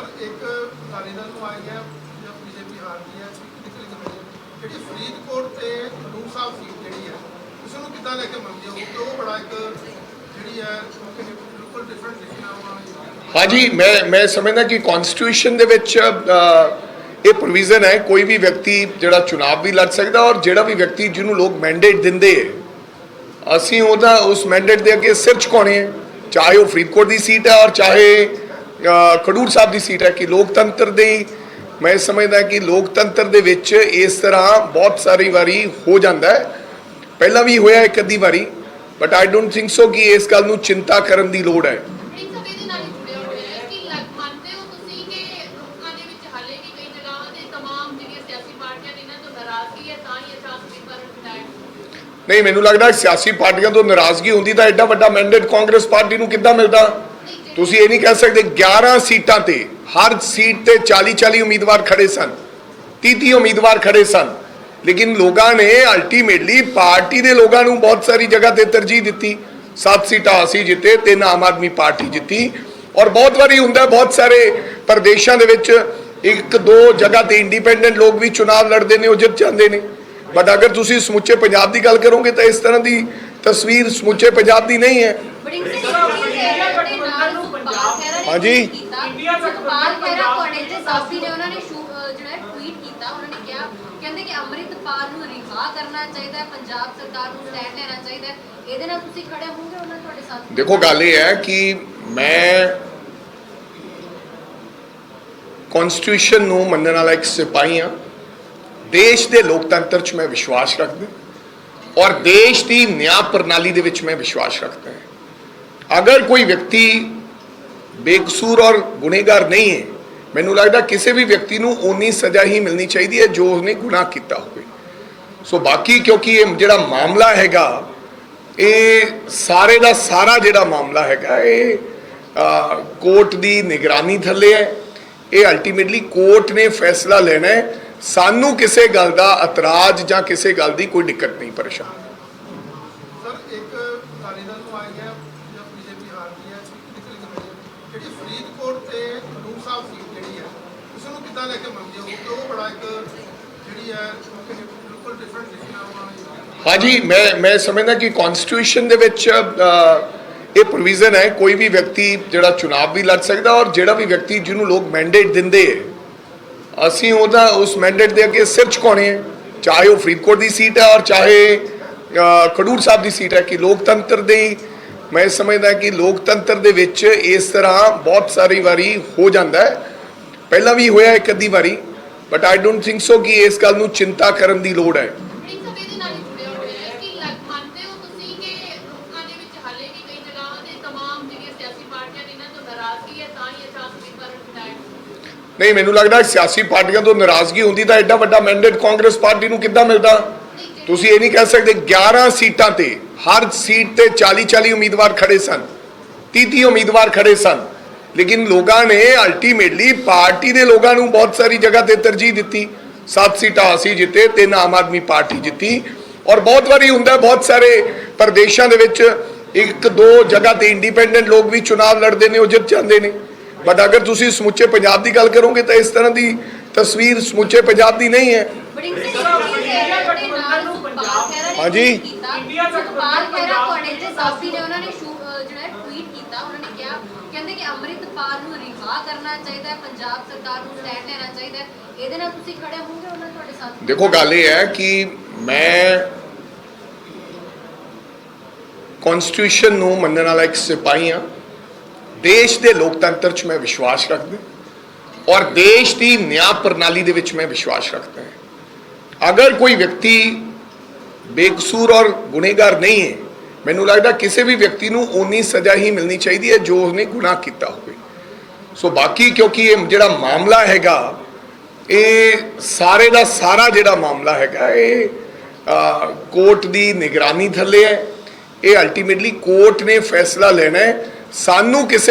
Sir, ਇੱਕ ਅਕਾਲੀ ਨੂੰ ਆਈ ਹੈ ਜਾਂ ਬੀਜੇਪੀ ਹਾਰ ਗਈ ਹੈ ਨਿਕਲ ਕੇ ਜਿਹੜੀ ਫਰੀਦਕੋਟ ਤੇ ਖਡੂਰ ਸਾਹਿਬ ਸੀਟ ਜਿਹੜੀ ਹੈ ਉਸ ਨੂੰ ਕਿੱਦਾਂ ਲੈ ਕੇ ਮੰਨਦੇ ਹੋ? ਕਿ ਉਹ ਬੜਾ ਇੱਕ ਜਿਹੜੀ ਹੈ ਬਿਲਕੁਲ ਡਿਫਰੈਂਟ ਲਿਖਣਾ ਉਹਨਾਂ ਹਾਂਜੀ, ਮੈਂ ਮੈਂ ਸਮਝਦਾ ਕਿ ਕਨਸਟੀਟਿਊਸ਼ਨ ਦੇ ਵਿੱਚ ਇਹ ਪ੍ਰੋਵੀਜ਼ਨ ਹੈ, ਕੋਈ ਵੀ ਵਿਅਕਤੀ ਜਿਹੜਾ ਚੁਣਾਵ ਵੀ ਲੜ ਸਕਦਾ ਔਰ ਜਿਹੜਾ ਵੀ ਵਿਅਕਤੀ ਜਿਹਨੂੰ ਲੋਕ ਮੈਂਡੇਟ ਦਿੰਦੇ ਹੈ, ਅਸੀਂ ਉਹਦਾ, ਉਸ ਮੈਂਡੇਟ ਦੇ ਅੱਗੇ ਸਿਰ ਝੁਕਾਉਣੇ ਹੈ, ਚਾਹੇ ਉਹ ਫਰੀਦਕੋਟ ਦੀ ਸੀਟ ਹੈ ਔਰ ਚਾਹੇ ਖਡੂਰ ਸਾਹਿਬ ਦੀ ਸੀਟ ਹੈ ਕਿ ਲੋਕਤੰਤਰ ਦੇ ਮੈਂ ਸਮਝਦਾ ਕਿ ਲੋਕਤੰਤਰ ਦੇ ਵਿੱਚ ਇਸ ਤਰ੍ਹਾਂ ਬਹੁਤ ਸਾਰੀ ਵਾਰੀ ਹੋ ਜਾਂਦਾ ਹੈ। ਪਹਿਲਾਂ ਵੀ ਹੋਇਆ ਇੱਕ ਅੱਧੀ ਵਾਰੀ but I don't think so ਕਿ ਇਸ ਗੱਲ ਨੂੰ ਚਿੰਤਾ ਕਰਨ ਦੀ ਲੋੜ ਹੈ। ਨਹੀਂ ਮੈਨੂੰ ਲੱਗਦਾ ਸਿਆਸੀ ਪਾਰਟੀਆਂ ਤੋਂ ਨਾਰਾਜ਼ਗੀ ਹੁੰਦੀ ਤਾਂ ਐਡਾ ਵੱਡਾ ਮੈਂਡੇਟ ਕਾਂਗਰਸ ਪਾਰਟੀ ਨੂੰ ਕਿੱਦਾਂ ਮਿਲਦਾ? ਤੁਸੀਂ ਇਹ ਨਹੀਂ ਕਹਿ ਸਕਦੇ 11 ਸੀਟਾਂ ਤੇ ਹਰ ਸੀਟ ਤੇ 40 40 ਉਮੀਦਵਾਰ ਖੜੇ ਸਨ 30 30 ਉਮੀਦਵਾਰ ਖੜੇ ਸਨ। ਲੇਕਿਨ ਲੋਕਾਂ ਨੇ ਅਲਟੀਮੇਟਲੀ ਪਾਰਟੀ ਦੇ ਲੋਕਾਂ ਨੂੰ ਬਹੁਤ ਸਾਰੀ ਜਗ੍ਹਾ ਤੇ ਤਰਜੀਹ ਦਿੱਤੀ। ਸੱਤ ਸੀਟਾਂ ਅਸੀਂ ਜਿੱਤੇ, ਤਿੰਨ ਆਮ ਆਦਮੀ ਪਾਰਟੀ ਜਿੱਤੀ। ਔਰ ਬਹੁਤ ਵਾਰੀ ਹੁੰਦਾ ਬਹੁਤ ਸਾਰੇ ਪ੍ਰਦੇਸ਼ਾਂ ਦੇ ਵਿੱਚ ਇੱਕ ਦੋ ਜਗ੍ਹਾ ਤੇ ਇੰਡੀਪੈਂਡੈਂਟ ਲੋਕ ਵੀ ਚੁਣਾਵ ਲੜਦੇ ਨੇ, ਉਹ ਜਿੱਤ ਜਾਂਦੇ ਨੇ। ਬਟ ਅਗਰ ਤੁਸੀਂ ਸਮੁੱਚੇ ਪੰਜਾਬ ਦੀ ਗੱਲ ਕਰੋਗੇ ਤਾਂ ਇਸ ਤਰ੍ਹਾਂ ਦੀ ਤਸਵੀਰ ਸਮੁੱਚੇ ਪੰਜਾਬ ਦੀ ਨਹੀਂ ਹੈ। ਹਾਂਜੀ। ਕੀਤਾ। ਸੁਖਪਾਲ ਖਹਿਰਾ ਤੁਹਾਡੇ ਤੇ ਸਾਥੀ ਨੇ ਉਹਨਾਂ ਨੇ ਜਿਹੜਾ ਟਵੀਟ ਕੀਤਾ। ਉਹਨਾਂ ਨੇ ਕਿਹਾ ਕਹਿੰਦੇ ਕਿ ਅੰਮ੍ਰਿਤਪਾਲ ਨੂੰ ਰਿਹਾ ਕਰਨਾ ਚਾਹੀਦਾ ਹੈ ਪੰਜਾਬ ਸਰਕਾਰ ਨੂੰ ਸਟੈਂਡ ਲੈਣਾ ਚਾਹੀਦਾ ਹੈ। ਇਹਦੇ ਨਾਲ ਤੁਸੀਂ ਖੜੇ ਹੋਵੋਗੇ ਉਹਨਾਂ ਤੁਹਾਡੇ ਸਾਥ? ਦੇਖੋ ਗੱਲ ਇਹ ਹੈ ਕਿ ਮੈਂ ਕਨਸਟੀਟਿਊਸ਼ਨ ਨੂੰ ਮੰਨਣ ਵਾਲਾ ਇੱਕ ਸਿਪਾਹੀ ਹਾਂ। ਦੇਸ਼ ਦੇ ਲੋਕਤੰਤਰ 'ਚ ਮੈਂ ਵਿਸ਼ਵਾਸ ਰੱਖਦਾ ਔਰ ਦੇਸ਼ ਦੀ ਨਿਆਂ ਪ੍ਰਣਾਲੀ ਦੇ ਵਿੱਚ ਮੈਂ ਵਿਸ਼ਵਾਸ ਰੱਖਦਾ ਹਾਂ। ਅਗਰ ਕੋਈ ਵਿਅਕਤੀ ਬੇਕਸੂਰ ਔਰ ਗੁਨੇਗਾਰ ਨਹੀਂ ਹੈ। ਮੈਨੂੰ ਲੱਗਦਾ ਕਿਸੇ ਵੀ ਵਿਅਕਤੀ ਨੂੰ ਓਨੀ ਸਜ਼ਾ ਹੀ ਮਿਲਣੀ ਚਾਹੀਦੀ ਹੈ ਜੋ ਉਸਨੇ ਗੁਨਾਹ ਕੀਤਾ ਹੋਵੇ। ਸੋ ਬਾਕੀ ਕਿਉਂਕਿ ਇਹ ਜਿਹੜਾ ਮਾਮਲਾ ਹੈਗਾ, ਇਹ ਸਾਰੇ ਦਾ ਸਾਰਾ ਜਿਹੜਾ ਮਾਮਲਾ ਹੈਗਾ, ਇਹ ਕੋਰਟ ਦੀ ਨਿਗਰਾਨੀ ਥੱਲੇ ਹੈ। ਇਹ ਅਲਟੀਮੇਟਲੀ ਕੋਰਟ ਨੇ ਫੈਸਲਾ ਲੈਣਾ ਹੈ। ਸਾਨੂੰ ਕਿਸੇ ਗੱਲ ਦਾ ਇਤਰਾਜ਼ ਜਾਂ ਕਿਸੇ ਗੱਲ ਦੀ ਕੋਈ ਦਿੱਕਤ ਨਹੀਂ, ਪਰੇਸ਼ਾਨ ਸਰ ਇੱਕ ਅਕਾਲੀ ਦਲ ਨੂੰ ਆਈ ਹੈ ਜਾਂ ਬੀਜੇਪੀ ਹਾਰ ਗਈ ਹੈ ਨਿਕਲ ਕੇ ਬਣੀ ਜਿਹੜੀ ਫਰੀਦਕੋਟ ਤੇ ਖਡੂਰ ਸੀਟ ਜਿਹੜੀ ਹੈ ਉਸ ਨੂੰ ਕਿੱਦਾਂ ਲੈ ਕੇ ਮੰਨਦੇ ਹੋ? ਕਿ ਉਹ ਬੜਾ ਇੱਕ ਜਿਹੜੀ ਹੈ ਬਿਲਕੁਲ ਡਿਫਰੈਂਟ ਲਿਖਣਾ ਉਹਨਾਂ ਹਾਂਜੀ, ਮੈਂ ਮੈਂ ਸਮਝਦਾ ਕਿ ਕਨਸਟੀਟਿਊਸ਼ਨ ਦੇ ਵਿੱਚ ਇਹ ਪ੍ਰੋਵੀਜ਼ਨ ਹੈ, ਕੋਈ ਵੀ ਵਿਅਕਤੀ ਜਿਹੜਾ ਚੁਣਾਵ ਵੀ ਲੜ ਸਕਦਾ ਔਰ ਜਿਹੜਾ ਵੀ ਵਿਅਕਤੀ ਜਿਹਨੂੰ ਲੋਕ ਮੈਂਡੇਟ ਦਿੰਦੇ ਹੈ ਅਸੀਂ ਉਹਦਾ, ਉਸ ਮੈਂਡੇਟ ਦੇ ਅੱਗੇ ਸਿਰ ਝੁਕਾਉਣੇ ਹੈ ਚਾਹੇ ਉਹ ਫਰੀਦਕੋਟ ਦੀ ਸੀਟ ਹੈ ਔਰ ਚਾਹੇ ਖਡੂਰ ਸਾਹਿਬ ਦੀ ਸੀਟ ਹੈ ਕਿ ਲੋਕਤੰਤਰ ਦੇ ਮੈਂ ਸਮਝਦਾ ਕਿ ਲੋਕਤੰਤਰ ਦੇ ਵਿੱਚ ਇਸ ਤਰ੍ਹਾਂ ਬਹੁਤ ਸਾਰੀ ਵਾਰੀ ਹੋ ਜਾਂਦਾ ਹੈ। ਪਹਿਲਾਂ ਵੀ ਹੋਇਆ ਇੱਕ ਅੱਧੀ ਵਾਰੀ but I don't think so ਕਿ ਇਸ ਗੱਲ ਨੂੰ ਚਿੰਤਾ ਕਰਨ ਦੀ ਲੋੜ ਹੈ। ਨਹੀਂ ਮੈਨੂੰ ਲੱਗਦਾ ਸਿਆਸੀ ਪਾਰਟੀਆਂ ਤੋਂ ਨਾਰਾਜ਼ਗੀ ਹੁੰਦੀ ਤਾਂ ਐਡਾ ਵੱਡਾ ਮੈਂਡੇਟ ਕਾਂਗਰਸ ਪਾਰਟੀ ਨੂੰ ਕਿੱਦਾਂ ਮਿਲਦਾ? ਤੁਸੀਂ ਇਹ ਨਹੀਂ ਕਹਿ ਸਕਦੇ 11 ਸੀਟਾਂ ਤੇ ਹਰ ਸੀਟ ਤੇ 40 40 ਉਮੀਦਵਾਰ ਖੜੇ ਸਨ 30 30 ਉਮੀਦਵਾਰ ਖੜੇ ਸਨ। ਲੇਕਿਨ ਲੋਕਾਂ ਨੇ ਅਲਟੀਮੇਟਲੀ ਪਾਰਟੀ ਦੇ ਲੋਕਾਂ ਨੂੰ ਬਹੁਤ ਸਾਰੀ ਜਗ੍ਹਾ ਤੇ ਤਰਜੀਹ ਦਿੱਤੀ। 7 ਸੀਟਾਂ ਅਸੀਂ ਜਿੱਤੇ, ਤਿੰਨ ਆਮ ਆਦਮੀ ਪਾਰਟੀ ਜਿੱਤੀ। ਔਰ ਬਹੁਤ ਵਾਰੀ ਹੁੰਦਾ ਬਹੁਤ ਸਾਰੇ ਪ੍ਰਦੇਸ਼ਾਂ ਦੇ ਵਿੱਚ ਇੱਕ ਦੋ ਜਗ੍ਹਾ ਤੇ ਇੰਡੀਪੈਂਡੈਂਟ ਲੋਕ ਵੀ ਚੁਣਾਵ ਲੜਦੇ ਨੇ, ਉਹ ਜਿੱਤ ਜਾਂਦੇ ਨੇ। ਬਟ ਅਗਰ ਤੁਸੀਂ ਸਮੁੱਚੇ ਪੰਜਾਬ ਦੀ ਗੱਲ ਕਰੋਗੇ ਤਾਂ ਇਸ ਤਰ੍ਹਾਂ ਦੀ ਤਸਵੀਰ ਸਮੁੱਚੇ ਪੰਜਾਬ ਦੀ ਨਹੀਂ ਹੈ। ਖਹਿਰਾ ਨੇ ਹਾਂਜੀ। tweet ਕੀਤਾ। ਸੁਖਪਾਲ ਖਹਿਰਾ ਤੁਹਾਡੇ ਤੇ ਸਾਥੀ ਨੇ ਉਹਨਾਂ ਨੇ ਸ਼ੂ- ਅਹ ਜਿਹੜਾ ਟਵੀਟ ਕੀਤਾ। ਉਹਨਾਂ ਨੇ ਕਿਹਾ ਕਹਿੰਦੇ ਕਿ ਅੰਮ੍ਰਿਤਪਾਲ ਨੂੰ ਰਿਹਾ ਕਰਨਾ ਚਾਹੀਦਾ ਹੈ ਪੰਜਾਬ ਸਰਕਾਰ ਨੂੰ ਸਟੈਂਡ ਲੈਣਾ ਚਾਹੀਦਾ ਹੈ। ਇਹਦੇ ਨਾਲ ਤੁਸੀਂ ਖੜੇ ਹੋਵੋਗੇ ਉਹਨਾਂ ਤੁਹਾਡੇ ਸਾਥ? ਦੇਖੋ ਗੱਲ ਇਹ ਹੈ ਕਿ ਮੈਂ ਕਨਸਟੀਟਿਊਸ਼ਨ ਨੂੰ ਮੰਨਣ ਵਾਲਾ ਇੱਕ ਸਿਪਾਹੀ ਹਾਂ। ਦੇਸ਼ ਦੇ ਲੋਕਤੰਤਰ 'ਚ ਮੈਂ ਵਿਸ਼ਵਾਸ ਰੱਖਦਾ ਔਰ ਦੇਸ਼ ਦੀ ਨਿਆਂ ਪ੍ਰਣਾਲੀ ਦੇ ਵਿੱਚ ਮੈਂ ਵਿਸ਼ਵਾਸ ਰੱਖਦਾ ਹਾਂ। ਅਗਰ ਕੋਈ ਵਿਅਕਤੀ ਬੇਕਸੂਰ ਔਰ ਗੁਨੇਗਾਰ ਨਹੀਂ ਹੈ, ਮੈਨੂੰ ਲੱਗਦਾ ਕਿਸੇ ਵੀ ਵਿਅਕਤੀ ਨੂੰ ਓਨੀ ਸਜ਼ਾ ਹੀ ਮਿਲਣੀ ਚਾਹੀਦੀ ਹੈ ਜੋ ਉਸਨੇ ਗੁਨਾਹ ਕੀਤਾ ਹੋਵੇ। ਸੋ ਬਾਕੀ ਕਿਉਂਕਿ ਇਹ ਜਿਹੜਾ ਮਾਮਲਾ ਹੈਗਾ, ਇਹ ਸਾਰੇ ਦਾ ਸਾਰਾ ਜਿਹੜਾ ਮਾਮਲਾ ਹੈਗਾ, ਇਹ ਕੋਰਟ ਦੀ ਨਿਗਰਾਨੀ ਥੱਲੇ ਹੈ। ਇਹ ਅਲਟੀਮੇਟਲੀ ਕੋਰਟ ਨੇ ਫੈਸਲਾ ਲੈਣਾ ਹੈ। ਸਾਨੂੰ ਕਿਸੇ